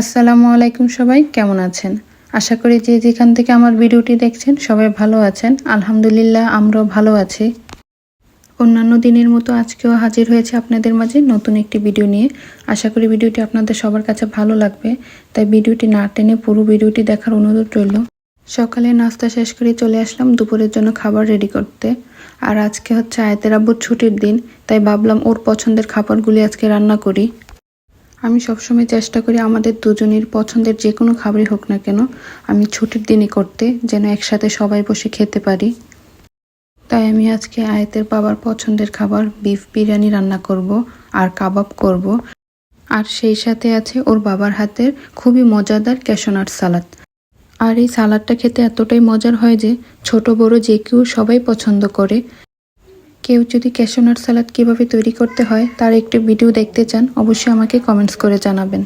আসসালামু আলাইকুম সবাই, কেমন আছেন? আশা করি যে যেখান থেকে আমার ভিডিওটি দেখছেন সবাই ভালো আছেন। আলহামদুলিল্লাহ, আমরাও ভালো আছি। অন্যান্য দিনের মতো আজকেও হাজির হয়েছে আপনাদের মাঝে নতুন একটি ভিডিও নিয়ে। আশা করি ভিডিওটি আপনাদের সবার কাছে ভালো লাগবে। তাই ভিডিওটি না টেনে পুরো ভিডিওটি দেখার অনুরোধ রইল। সকালে নাস্তা শেষ করে চলে আসলাম দুপুরের জন্য খাবার রেডি করতে। আর আজকে হচ্ছে আয়তের আব্বুর ছুটির দিন, তাই ভাবলাম ওর পছন্দের খাবারগুলি আজকে রান্না করি। আমি সবসময় চেষ্টা করি আমাদের দুজনের পছন্দের যে কোনো খাবারই হোক না কেন আমি ছুটির দিনে করতে যেন একসাথে সবাই বসে খেতে পারি। তাই আমি আজকে আয়তের বাবার পছন্দের খাবার বিফ বিরিয়ানি রান্না করব আর কাবাব করব। আর সেই সাথে আছে ওর বাবার হাতের খুবই মজাদার ক্যাশনাট সালাদ। আর এই সালাদটা খেতে এতটাই মজার হয় যে ছোট বড় যে কেউ সবাই পছন্দ করে। কেউ যদি ক্যাশনাট সালাদ কীভাবে তৈরি করতে হয়, তার একটি ভিডিও দেখতে চান, অবশ্যই আমাকে কমেন্টস করে জানাবেন।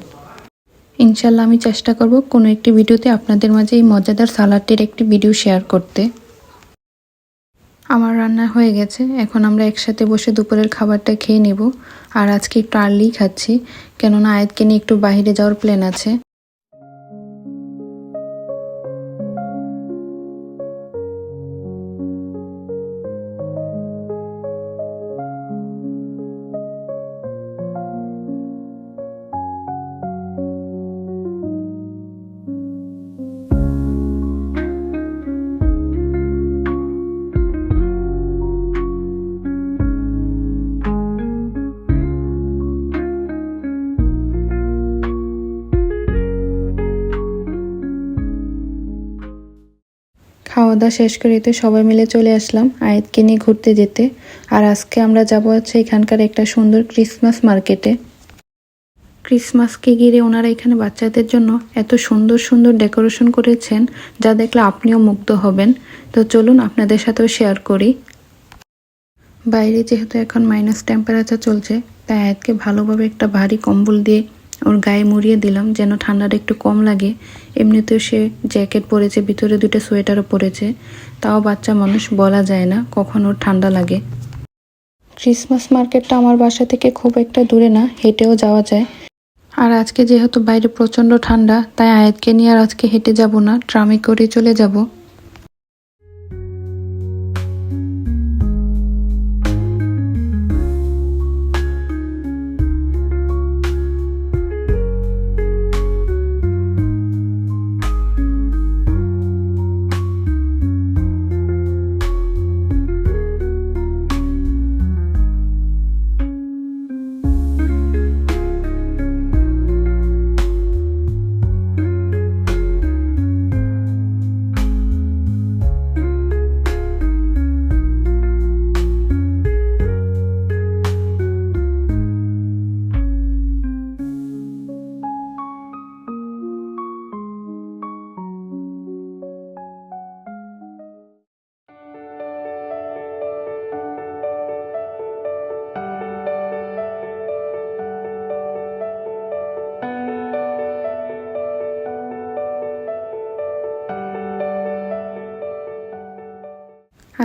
ইনশাল্লাহ আমি চেষ্টা করব কোনো একটি ভিডিওতে আপনাদের মাঝে এই মজাদার সালাডটির একটি ভিডিও শেয়ার করতে। আমার রান্না হয়ে গেছে, এখন আমরা একসাথে বসে দুপুরের খাবারটা খেয়ে নেব। আর আজকে একটু আর্লি খাচ্ছি, কেননা আয়াতকে নিয়ে একটু বাইরে যাওয়ার প্ল্যান আছে। দাওয়া শেষ করে তো সবাই মিলে চলে আসলাম আয়াতকে নিয়ে ঘুরতে যেতে। আর আজকে আমরা যাব হচ্ছে এখানকার একটা সুন্দর ক্রিসমাস মার্কেটে। ক্রিসমাসকে ঘিরে ওনারা এখানে বাচ্চাদের জন্য এত সুন্দর সুন্দর ডেকোরেশন করেছেন যা দেখলে আপনিও মুগ্ধ হবেন। তো চলুন আপনাদের সাথেও শেয়ার করি। বাইরে যেহেতু এখন মাইনাস টেম্পারেচার চলছে, তাই আয়াতকে ভালোভাবে একটা ভারী কম্বল দিয়ে ওর গায়ে মুড়িয়ে দিলাম, যেন ঠান্ডাটা একটু কম লাগে। এমনিতেও সে জ্যাকেট পরেছে, ভিতরে দুটো সোয়েটারও পরেছে। তাও বাচ্চা মানুষ বলা যায় না কখন ওর ঠান্ডা লাগে। ক্রিসমাস মার্কেটটা আমার বাসা থেকে খুব একটা দূরে না, হেঁটেও যাওয়া যায়। আর আজকে যেহেতু বাইরে প্রচণ্ড ঠান্ডা, তাই আয়াতকে নিয়ে আর আজকে হেঁটে যাব না, ট্রামে করে চলে যাব।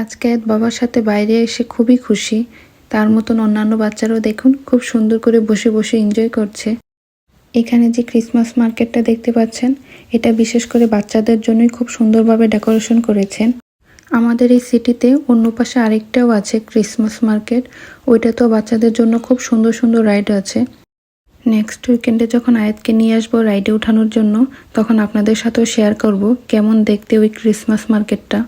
আজকে আয়াত বাবার সাথে বাইরে এসে খুবই খুশি। তার মতন অন্যান্য বাচ্চারাও দেখুন, খুব সুন্দর করে বসে বসে এনজয় করছে। এখানে যে ক্রিসমাস মার্কেটটা দেখতে পাচ্ছেন, এটা বিশেষ করে বাচ্চাদের জন্যই খুব সুন্দরভাবে ডেকোরেশন করেছেন। আমাদের এই সিটিতে অন্য পাশে আরেকটাও আছে ক্রিসমাস মার্কেট ওইটা তো বাচ্চাদের জন্য খুব সুন্দর সুন্দর রাইড আছে। নেক্সট উইকেন্ডে যখন আয়াতকে নিয়ে আসব রাইডে ওঠানোর জন্য, তখন আপনাদের সাথেও শেয়ার করব, কেমন দেখতে ওই ক্রিসমাস মার্কেটটা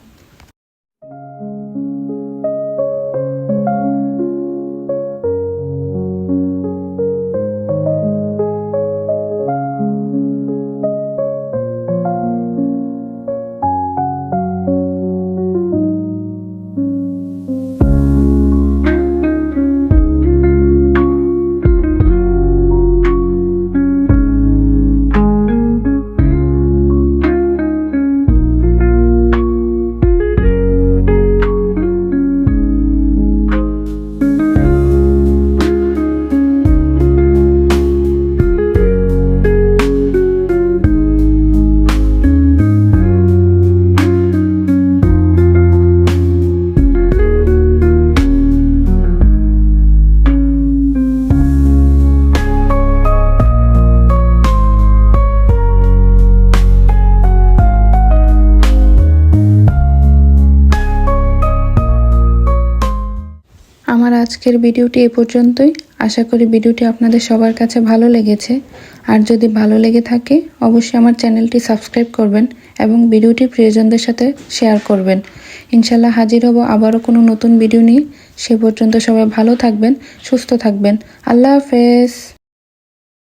আজকের ভিডিওটি এ পর্যন্তই। আশা করি ভিডিওটি আপনাদের সবার কাছে ভালো লেগেছে। আর যদি ভালো লেগে থাকে, অবশ্যই আমার চ্যানেলটি সাবস্ক্রাইব করবেন এবং ভিডিওটি প্রিয়জনদের সাথে শেয়ার করবেন। ইনশাল্লাহ হাজির হব আবারও কোনো নতুন ভিডিও নিয়ে। সে পর্যন্ত সবাই ভালো থাকবেন, সুস্থ থাকবেন। আল্লাহ হাফেজ।